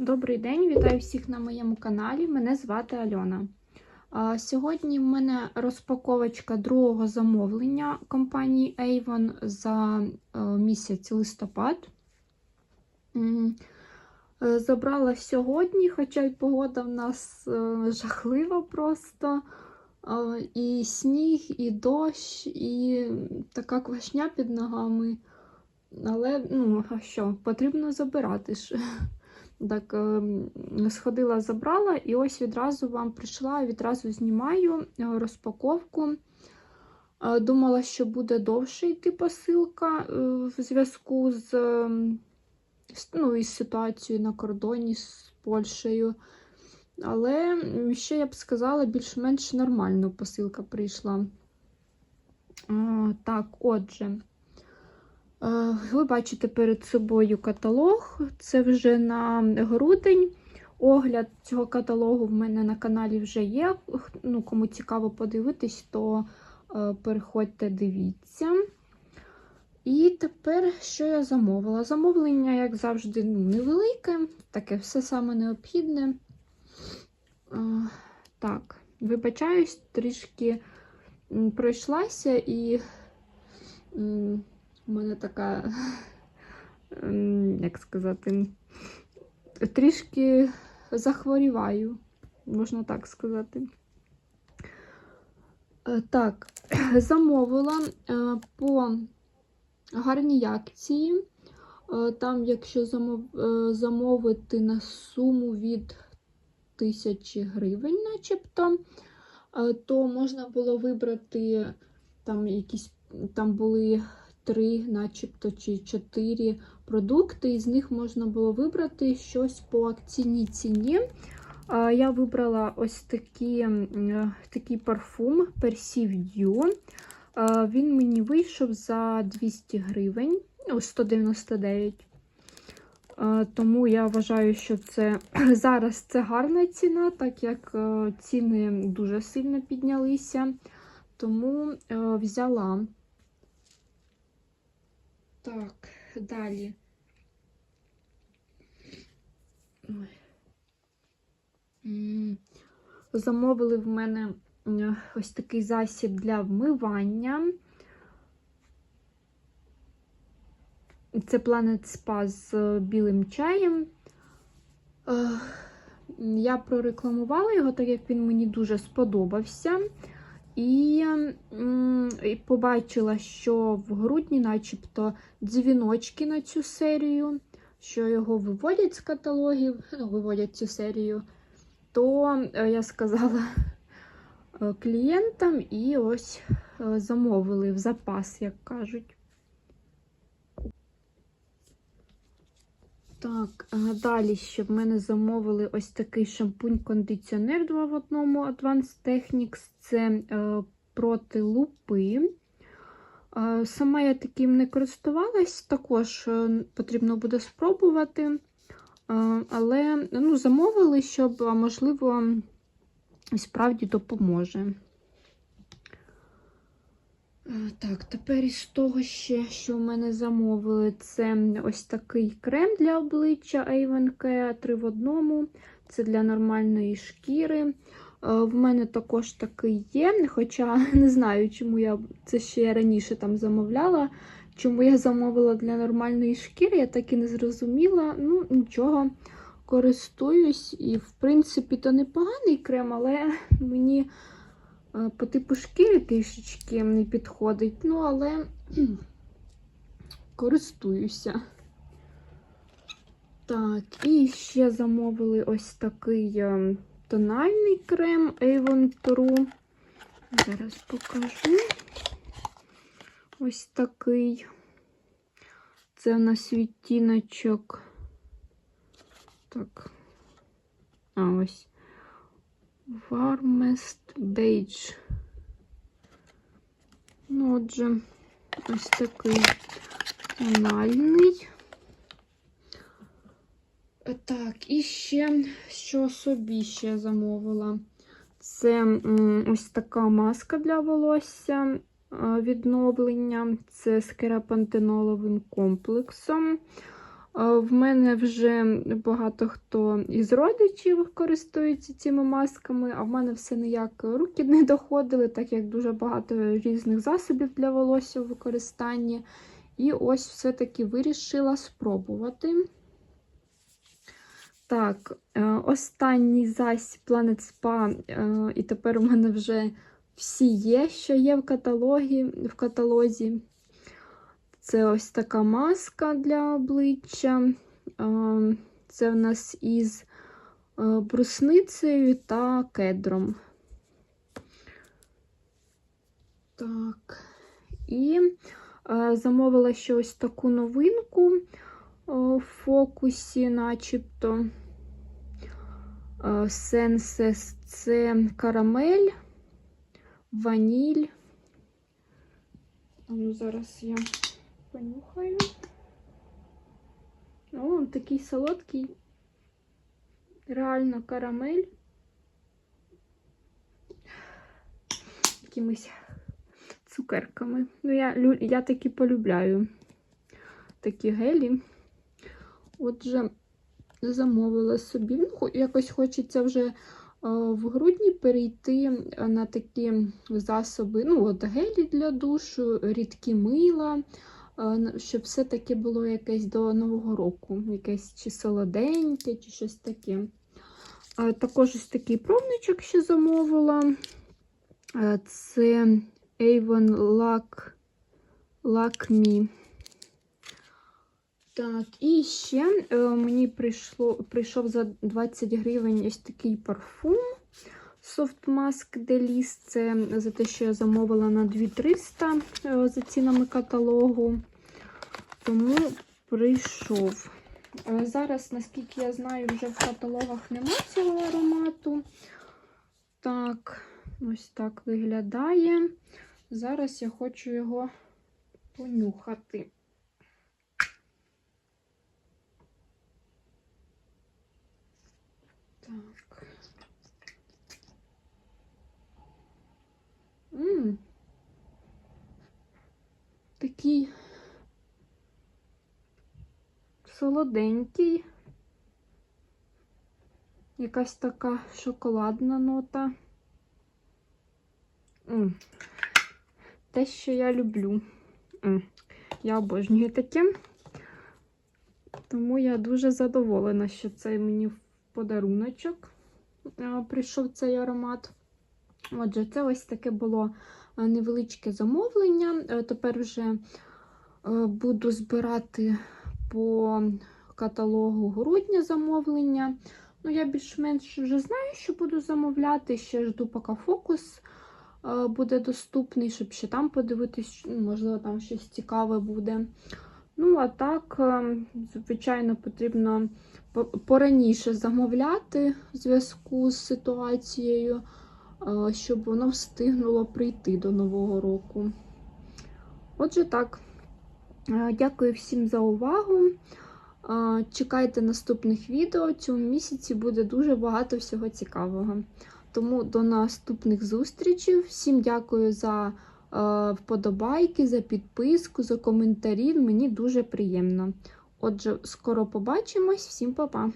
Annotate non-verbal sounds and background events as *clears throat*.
Добрий день, вітаю всіх на моєму каналі. Мене звати Альона. Сьогодні в мене розпаковочка другого замовлення компанії Avon за е, місяць листопад. Е, Забрала сьогодні, хоча й погода в нас е, жахлива просто. І сніг, і дощ, і така квашня під ногами. Але, ну, а що, потрібно забирати ж. *laughs* Так, е, сходила, забрала, і ось відразу вам прийшла, відразу знімаю е, розпаковку. Е, Думала, що буде довше йти посилка е, в зв'язку з, е, з- ну, із ситуацією на кордоні з Польщею. Але ще я б сказала, більш-менш нормально посилка прийшла. Так, отже. Е, Ви бачите перед собою каталог. Це вже на грудень. Огляд цього каталогу в мене на каналі вже є. Ну, Кому цікаво подивитись, то е, переходьте, дивіться. І тепер, що я замовила? Замовлення, як завжди, ну, невелике, таке все саме необхідне. Е, Так, вибачаюсь, трішки пройшлася і. У мене така, *laughs* ем, як сказати, трішки захворіваю, можна так сказати. Е, Так, *clears throat* замовила е, по гарній акції. Е, Там, якщо замовити на суму від 1000 гривень, начебто, то можна було вибрати там якісь там були три, начебто, чи чотири продукти, і з них можна було вибрати щось по акційній ціні. Я вибрала ось такі, такий парфум Perceive You. А, Він мені вийшов за 200 гривень, ну, 199. Тому я вважаю, що це *clears throat* зараз це гарна ціна, так як е, ціни дуже сильно піднялися. Тому е, взяла. Так, далі. Замовили в мене е, ось такий засіб для вмивання. Це Planet Spa з е, білим чаєм. Я прорекламувала його, так як він мені дуже сподобався. І, і побачила, що в грудні, начебто, дзвіночки на цю серію, що його виводять з каталогів, *laughs* ну, виводять цю серію, то е, я сказала *laughs* е, клієнтам і ось е, замовили в запас, як кажуть. Так, е, далі ще в мене замовили ось такий шампунь-кондиціонер 2 в одному Advanced Techniques. Це е, проти лупи. Е, сама я таким не користувалась, також е, потрібно буде спробувати. Е, але ну, замовили, щоб, можливо, справді допоможе. Так, тепер із того ще, що в мене замовили, це ось такий крем для обличчя Avon Care 3 в одному. Це для нормальної шкіри. В мене також такий є, хоча *laughs* не знаю, чому я це ще раніше там замовляла. Чому я замовила для нормальної шкіри, я так і не зрозуміла. Ну, нічого, користуюсь. І, в принципі, то непоганий крем, але *laughs* мені по типу шкіри трішечки не підходить. Ну, але *clears throat* користуюся. Так, і ще замовили ось такий е, тональний крем Avon True. Зараз покажу. Ось такий. Це у нас відтіночок. Так. А, ось. Warmest Beige. Ну, отже, ось такий тональний. Е, Так, і ще, що собі ще замовила. Це ось така маска для волосся е, відновлення. Це з керапантеноловим комплексом. В мене вже багато хто із родичів користується цими масками, а в мене все ніяк руки не доходили, так як дуже багато різних засобів для волосся в використанні. І ось все-таки вирішила спробувати. Так, е, останній засіб Planet Spa, е, і тепер у мене вже всі є, що є в каталогі, в каталозі. Це ось така маска для обличчя. Е, Це в нас із брусницею та кедром. Так, і замовила ще ось таку новинку в фокусі, начебто. Сенсес це карамель, ваніль. Ну, зараз я понюхаю. О, він такий солодкий. Реально карамель. Якимись цукерками. Ну, я, я таки полюбляю такі гелі. Отже, замовила собі. Ну, якось хочеться вже в грудні перейти на такі засоби, ну, от гелі для душу, рідкі мила, щоб все-таки було якесь до Нового року, якесь чи солоденьке, чи щось таке. Також ось такий пробничок ще замовила. Це Avon Lac, Lac Me. Так, і ще е, мені прийшло, прийшов за 20 гривень ось такий парфум Soft Mask Delis. Це за те, що я замовила на 2300 е, за цінами каталогу. Тому прийшов. Е, зараз, наскільки я знаю, вже в каталогах нема цього аромату. Так, ось так виглядає. Зараз я хочу його понюхати. Так. Ммм. Такий солоденький. Якась така шоколадна нота. М. Те, що я люблю. М. Я обожнюю таке. Тому я дуже задоволена, що це мені в подаруночок прийшов цей аромат. Отже, це ось таке було невеличке замовлення. Е, тепер вже е, буду збирати по каталогу грудня замовлення. Ну, я більш-менш вже знаю, що буду замовляти. Ще жду, поки фокус е, буде доступний, щоб ще там подивитись, можливо, там щось цікаве буде. Ну, а так, звичайно, потрібно пораніше замовляти в зв'язку з ситуацією, щоб воно встигнуло прийти до Нового року. Отже, так, дякую всім за увагу. Чекайте наступних відео. Цьому місяці буде дуже багато всього цікавого. Тому до наступних зустрічей. Всім дякую за вподобайки, за підписку, за коментарі. Мені дуже приємно. Отже, скоро побачимось, всім па-па!